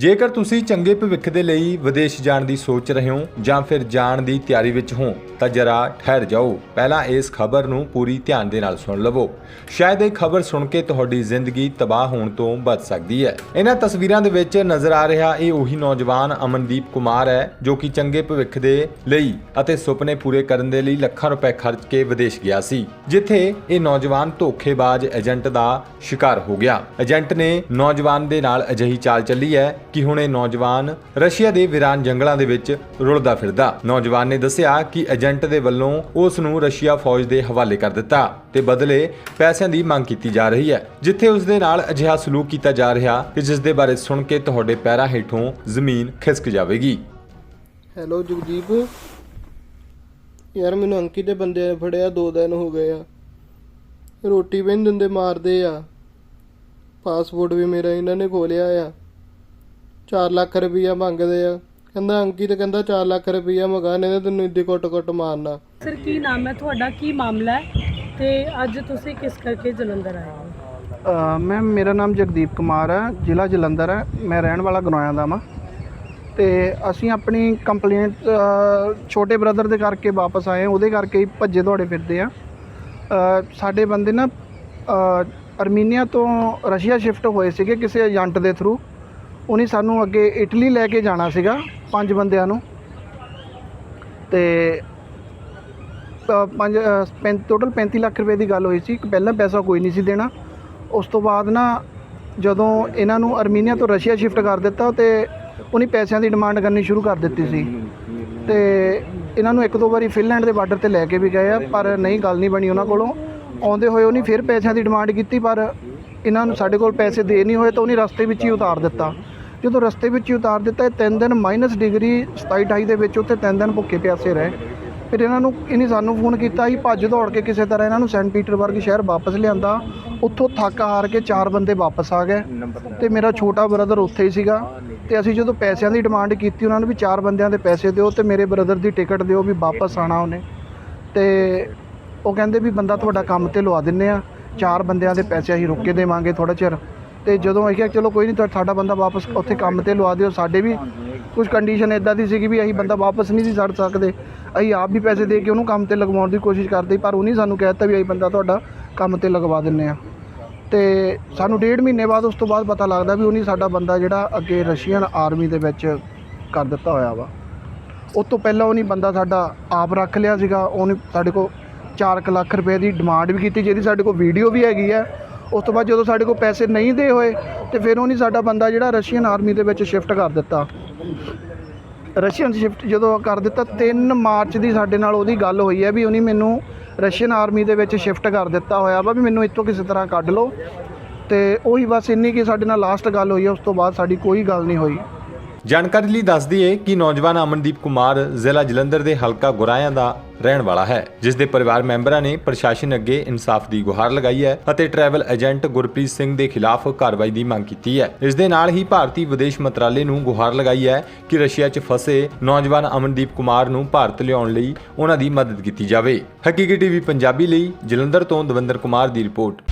ਜੇਕਰ ਤੁਸੀਂ ਚੰਗੇ ਭਵਿੱਖ ਦੇ ਲਈ ਵਿਦੇਸ਼ ਜਾਣ ਦੀ ਸੋਚ ਰਹੇ ਹੋ ਜਾਂ ਫਿਰ ਜਾਣ ਦੀ ਤਿਆਰੀ ਵਿੱਚ ਹੋ, ਤਾਂ ਜਰਾ ਠਹਿਰ ਜਾਓ। ਪਹਿਲਾਂ ਇਸ ਖਬਰ ਨੂੰ ਪੂਰੀ ਧਿਆਨ ਦੇ ਨਾਲ ਸੁਣ ਲਵੋ। ਸ਼ਾਇਦ ਇਹ ਖਬਰ ਸੁਣ ਕੇ ਤੁਹਾਡੀ ਜ਼ਿੰਦਗੀ ਤਬਾਹ ਹੋਣ ਤੋਂ ਬਚ ਸਕਦੀ ਹੈ। ਇਹਨਾਂ ਤਸਵੀਰਾਂ ਦੇ ਵਿੱਚ ਨਜ਼ਰ ਆ ਰਿਹਾ ਇਹ ਉਹੀ ਨੌਜਵਾਨ ਅਮਨਦੀਪ ਕੁਮਾਰ ਹੈ, ਜੋ ਕਿ ਚੰਗੇ ਭਵਿੱਖ ਦੇ ਲਈ ਅਤੇ ਸੁਪਨੇ ਪੂਰੇ ਕਰਨ ਦੇ ਲਈ ਲੱਖਾਂ ਰੁਪਏ ਖਰਚ ਕੇ ਵਿਦੇਸ਼ ਗਿਆ ਸੀ, ਜਿੱਥੇ ਇਹ ਨੌਜਵਾਨ ਧੋਖੇਬਾਜ਼ ਏਜੰਟ ਦਾ ਸ਼ਿਕਾਰ ਹੋ ਗਿਆ। ਏਜੰਟ ਨੇ ਨੌਜਵਾਨ ਦੇ ਨਾਲ ਅਜਿਹੀ ਚਾਲ ਚੱਲੀ ਹੈ ਕਿ ਹੁਣ ਇਹ ਨੌਜਵਾਨ ਰਸ਼ੀਆ ਦੇ ਵਿਰਾਨ ਜੰਗਲਾਂ ਦੇ ਵਿੱਚ ਰੁਲਦਾ ਫਿਰਦਾ। ਨੌਜਵਾਨ ਨੇ ਦੱਸਿਆ ਕਿ ਏਜੰਟ ਦੇ ਵੱਲੋਂ ਉਸ ਨੂੰ ਰਸ਼ੀਆ ਫੌਜ ਦੇ ਹਵਾਲੇ ਕਰ ਦਿੱਤਾ ਤੇ ਬਦਲੇ ਪੈਸਿਆਂ ਦੀ ਮੰਗ ਕੀਤੀ ਜਾ ਰਹੀ ਹੈ, ਜਿੱਥੇ ਉਸ ਦੇ ਨਾਲ ਅਜਿਹਾ ਸਲੂਕ ਕੀਤਾ ਜਾ ਰਿਹਾ ਕਿ ਜਿਸ ਦੇ ਬਾਰੇ ਸੁਣ ਕੇ ਤੁਹਾਡੇ ਪੈਰਾਂ ਹੇਠੋਂ ਜ਼ਮੀਨ ਖਿਸਕ ਜਾਵੇਗੀ। ਹੈਲੋ ਜਗਦੀਪ। ਯਾਰ, ਮੈਨੂੰ ਅੰਕਿਤ ਦੇ ਬੰਦੇ ਫੜਿਆ, ਦੋ ਦਿਨ ਹੋ ਗਏ ਆ। ਰੋਟੀ ਵੀ ਨੀ ਦਿੰਦੇ, ਮਾਰਦੇ ਆ। ਪਾਸਪੋਰਟ ਵੀ ਮੇਰਾ ਇਹਨਾਂ ਨੇ ਖੋਲਿਆ ਆ। 4 ਲੱਖ ਰੁਪਈਆ ਮੰਗਦੇ ਆ। ਕਹਿੰਦਾ ਅੰਕੀ ਤੇ ਕਹਿੰਦਾ 4 ਲੱਖ ਰੁਪਈਆ ਮੰਗਾ ਨੇ ਤੇ ਤੈਨੂੰ ਇੱਦੀ ਕੁੱਟ ਕੁੱਟ ਮਾਰਨਾ। ਸਰ ਕੀ ਨਾਮ ਹੈ? ਤੁਹਾਡਾ ਕੀ ਮਾਮਲਾ ਹੈ? ਤੇ ਅੱਜ ਤੁਸੀਂ ਕਿਸ ਕਰਕੇ ਜਲੰਧਰ ਆਏ ਹੋ? ਮੈਮ ਮੇਰਾ ਨਾਮ ਜਗਦੀਪ ਕੁਮਾਰ ਹੈ ਜ਼ਿਲ੍ਹਾ ਜਲੰਧਰ ਹੈ। ਮੈਂ ਰਹਿਣ ਵਾਲਾ ਗਨੋਇਆ ਦਾ ਵਾਂ। ਤੇ ਅਸੀਂ ਆਪਣੀ ਕੰਪਲੇਂਟ ਛੋਟੇ ਬ੍ਰਦਰ ਦੇ ਕਰਕੇ ਵਾਪਸ ਆਏ ਹਾਂ, ਉਹਦੇ ਕਰਕੇ ਹੀ ਭੱਜੇ ਦੌੜੇ ਫਿਰਦੇ ਆ ਸਾਡੇ ਬੰਦੇ ਨਾ ਅ, ਅਰਮੀਨੀਆ ਤੋਂ ਰਸ਼ੀਆ ਸ਼ਿਫਟ ਹੋਏ ਸੀਗੇ ਕਿਸੇ ਏਜੰਟ ਦੇ ਥਰੂ ਉਹਨੇ ਸਾਨੂੰ ਅੱਗੇ ਇਟਲੀ ਲੈ ਕੇ ਜਾਣਾ ਸੀਗਾ ਪੰਜ ਬੰਦਿਆਂ ਨੂੰ। ਤੇ ਅ, ਪੰਜ ਟੋਟਲ 35 ਲੱਖ ਰੁਪਏ ਦੀ ਗੱਲ ਹੋਈ ਸੀ। ਪਹਿਲਾਂ ਪੈਸਾ ਕੋਈ ਨਹੀਂ ਸੀ ਦੇਣਾ। ਉਸ ਤੋਂ ਬਾਅਦ ਨਾ ਜਦੋਂ ਇਹਨਾਂ ਨੂੰ ਅਰਮੀਨੀਆ ਤੋਂ ਰਸ਼ੀਆ ਸ਼ਿਫਟ ਕਰ ਦਿੱਤਾ ਤੇ ਉਹਨੇ ਪੈਸਿਆਂ ਦੀ ਡਿਮਾਂਡ ਕਰਨੀ ਸ਼ੁਰੂ ਕਰ ਦਿੱਤੀ ਸੀ। ਤੇ ਇਹਨਾਂ ਨੂੰ ਇੱਕ ਦੋ ਵਾਰੀ ਫਿਨਲੈਂਡ ਦੇ ਬਾਰਡਰ ਤੇ ਲੈ ਕੇ ਵੀ ਗਏ ਆ ਪਰ ਨਹੀਂ ਗੱਲ ਨਹੀਂ ਬਣੀ ਉਹਨਾਂ ਕੋਲੋਂ। ਆਉਂਦੇ ਹੋਏ ਉਹਨੇ ਫਿਰ ਪੈਸਿਆਂ ਦੀ ਡਿਮਾਂਡ ਕੀਤੀ ਪਰ ਇਹਨਾਂ ਨੂੰ ਸਾਡੇ ਕੋਲ ਪੈਸੇ ਦੇ ਨਹੀਂ ਹੋਏ ਤਾਂ ਉਹਨੇ ਰਸਤੇ ਵਿੱਚ ਹੀ ਉਤਾਰ ਦਿੱਤਾ। ਜਦੋਂ ਰਸਤੇ ਵਿੱਚ ਹੀ ਉਤਾਰ ਦਿੱਤਾ ਇਹ ਤਿੰਨ ਦਿਨ ਮਾਈਨਸ ਡਿਗਰੀ 27 28 ਦੇ ਵਿੱਚ ਉੱਥੇ ਤਿੰਨ ਦਿਨ ਭੁੱਖੇ ਪਿਆਸੇ ਰਹੇ। ਫਿਰ ਇਹਨਾਂ ਨੂੰ ਇਹਨੇ ਸਾਨੂੰ ਫੋਨ ਕੀਤਾ ਸੀ, ਭੱਜ ਦੌੜ ਕੇ ਕਿਸੇ ਤਰ੍ਹਾਂ ਇਹਨਾਂ ਨੂੰ ਸੈਂਟ ਪੀਟਰਬਰਗ ਸ਼ਹਿਰ ਵਾਪਸ ਲਿਆਂਦਾ। ਉੱਥੋਂ ਥੱਕ ਹਾਰ ਕੇ ਚਾਰ ਬੰਦੇ ਵਾਪਸ ਆ ਗਏ ਤੇ ਮੇਰਾ ਛੋਟਾ ਬ੍ਰਦਰ ਉੱਥੇ ਹੀ ਸੀਗਾ ਤੇ ਅਸੀਂ ਜਦੋਂ ਪੈਸਿਆਂ ਦੀ ਡਿਮਾਂਡ ਕੀਤੀ ਉਹਨਾਂ ਨੂੰ ਵੀ ਚਾਰ ਬੰਦਿਆਂ ਦੇ ਪੈਸੇ ਦਿਓ ਤੇ ਮੇਰੇ ਬ੍ਰਦਰ ਦੀ ਟਿਕਟ ਦਿਓ ਵੀ ਵਾਪਸ ਆਣਾ ਉਹਨੇ। ਤੇ ਉਹ ਕਹਿੰਦੇ ਵੀ ਬੰਦਾ ਤੁਹਾਡਾ ਕੰਮ ਤੇ ਲਵਾ ਦਿੰਨੇ ਆ ਚਾਰ ਬੰਦਿਆਂ ਦੇ ਪੈਸੇ ਅਸੀਂ ਰੁੱਕ ਕੇ ਦੇਵਾਂਗੇ ਥੋੜਾ ਚਿਰ। ਤੇ ਜਦੋਂ ਅਸੀਂ ਕਿਹਾ, ਚਲੋ ਕੋਈ ਨਹੀਂ ਤੁਹਾ ਸਾਡਾ ਬੰਦਾ ਵਾਪਸ ਉੱਥੇ ਕੰਮ ਤੇ ਲਵਾ ਦਿਓ। ਸਾਡੇ ਵੀ ਕੁਝ ਕੰਡੀਸ਼ਨ ਇਦਾਂ ਦੀ ਸੀਗੀ ਵੀ ਅਸੀਂ ਬੰਦਾ ਵਾਪਸ ਨਹੀਂ ਸੀ ਛੱਡ ਸਕਦੇ। ਅਸੀਂ ਆਪ ਵੀ ਪੈਸੇ ਦੇ ਕੇ ਉਹਨੂੰ ਕੰਮ ਤੇ ਲਗਵਾਉਣ ਦੀ ਕੋਸ਼ਿਸ਼ ਕਰਦੇ ਪਰ ਉਹਨੇ ਸਾਨੂੰ ਕਹਿ ਦਿੱਤਾ ਵੀ ਅਸੀਂ ਬੰਦਾ ਤੁਹਾਡਾ ਕੰਮ ਤੇ ਲਗਵਾ ਦਿੰਨੇ ਆ ਤੇ ਸਾਨੂੰ ਡੇਢ ਮਹੀਨੇ ਬਾਅਦ ਉਸ ਤੋਂ ਬਾਅਦ ਪਤਾ ਲੱਗਦਾ ਵੀ ਉਹਨੇ ਸਾਡਾ ਬੰਦਾ ਜਿਹੜਾ ਅੱਗੇ ਰਸ਼ੀਅਨ ਆਰਮੀ ਦੇ ਵਿੱਚ ਕਰ ਦਿੱਤਾ ਹੋਇਆ ਵਾ। ਉਸ ਤੋਂ ਪਹਿਲਾਂ ਉਹਨੇ ਬੰਦਾ ਸਾਡਾ ਆਪ ਰੱਖ ਲਿਆ ਸੀਗਾ, ਉਹਨੇ ਸਾਡੇ ਕੋਲ 4 ਲੱਖ ਰੁਪਏ ਦੀ ਡਿਮਾਂਡ ਵੀ ਕੀਤੀ, ਜਿਹਦੀ ਸਾਡੇ ਕੋਲ ਵੀਡੀਓ ਵੀ ਹੈਗੀ ਹੈ। ਉਸ ਤੋਂ ਬਾਅਦ ਜਦੋਂ ਸਾਡੇ ਕੋਲ ਪੈਸੇ ਨਹੀਂ ਦੇ ਹੋਏ ਤੇ ਫਿਰ ਉਹਨੇ ਸਾਡਾ ਬੰਦਾ ਜਿਹੜਾ ਰਸ਼ੀਅਨ ਆਰਮੀ ਦੇ ਵਿੱਚ ਸ਼ਿਫਟ ਕਰ ਦਿੱਤਾ। ਰਸ਼ੀਅਨ ਸ਼ਿਫਟ ਜਦੋਂ ਕਰ ਦਿੱਤਾ 3 ਮਾਰਚ ਦੀ ਸਾਡੇ ਨਾਲ ਉਹਦੀ ਗੱਲ ਹੋਈ ਹੈ ਵੀ ਉਹਨੇ ਮੈਨੂੰ ਰਸ਼ੀਅਨ ਆਰਮੀ ਦੇ ਵਿੱਚ ਸ਼ਿਫਟ ਕਰ ਦਿੱਤਾ ਹੋਇਆ ਵਾ ਵੀ ਮੈਨੂੰ ਇੱਥੋਂ ਕਿਸੇ ਤਰ੍ਹਾਂ ਕੱਢ ਲਓ। ਤੇ ਉਹੀ ਬਸ ਇੰਨੀ ਕਿ ਸਾਡੇ ਨਾਲ ਲਾਸਟ ਗੱਲ ਹੋਈ ਹੈ, ਉਸ ਤੋਂ ਬਾਅਦ ਸਾਡੀ ਕੋਈ ਗੱਲ ਨਹੀਂ ਹੋਈ। ਜਾਣਕਾਰੀ ਲਈ ਦੱਸਦੀ ਹੈ ਕਿ ਨੌਜਵਾਨ ਅਮਨਦੀਪ ਕੁਮਾਰ ਜ਼ਿਲ੍ਹਾ ਜਲੰਧਰ ਦੇ ਹਲਕਾ ਗੁਰਾਇਆਂ ਦਾ ਰਹਿਣ ਵਾਲਾ ਹੈ, ਜਿਸ ਦੇ ਪਰਿਵਾਰ ਮੈਂਬਰਾਂ ਨੇ ਪ੍ਰਸ਼ਾਸਨ ਅੱਗੇ ਇਨਸਾਫ ਦੀ ਗੁਹਾਰ ਲਗਾਈ ਹੈ ਅਤੇ ਟਰੈਵਲ ਏਜੰਟ ਗੁਰਪ੍ਰੀਤ ਸਿੰਘ ਦੇ ਖਿਲਾਫ ਕਾਰਵਾਈ ਦੀ ਮੰਗ ਕੀਤੀ ਹੈ। ਇਸ ਦੇ ਨਾਲ ਹੀ ਭਾਰਤੀ ਵਿਦੇਸ਼ ਮੰਤਰਾਲੇ ਨੂੰ ਗੁਹਾਰ ਲਗਾਈ ਹੈ ਕਿ ਰਸ਼ੀਆ 'ਚ ਫਸੇ ਨੌਜਵਾਨ ਅਮਨਦੀਪ ਕੁਮਾਰ ਨੂੰ ਭਾਰਤ ਲਿਆਉਣ ਲਈ ਉਹਨਾਂ ਦੀ ਮਦਦ ਕੀਤੀ ਜਾਵੇ। ਹਕੀਕੀ ਟੀਵੀ ਪੰਜਾਬੀ ਲਈ ਜਲੰਧਰ ਤੋਂ ਦਵਿੰਦਰ ਕੁਮਾਰ ਦੀ ਰਿਪੋਰਟ।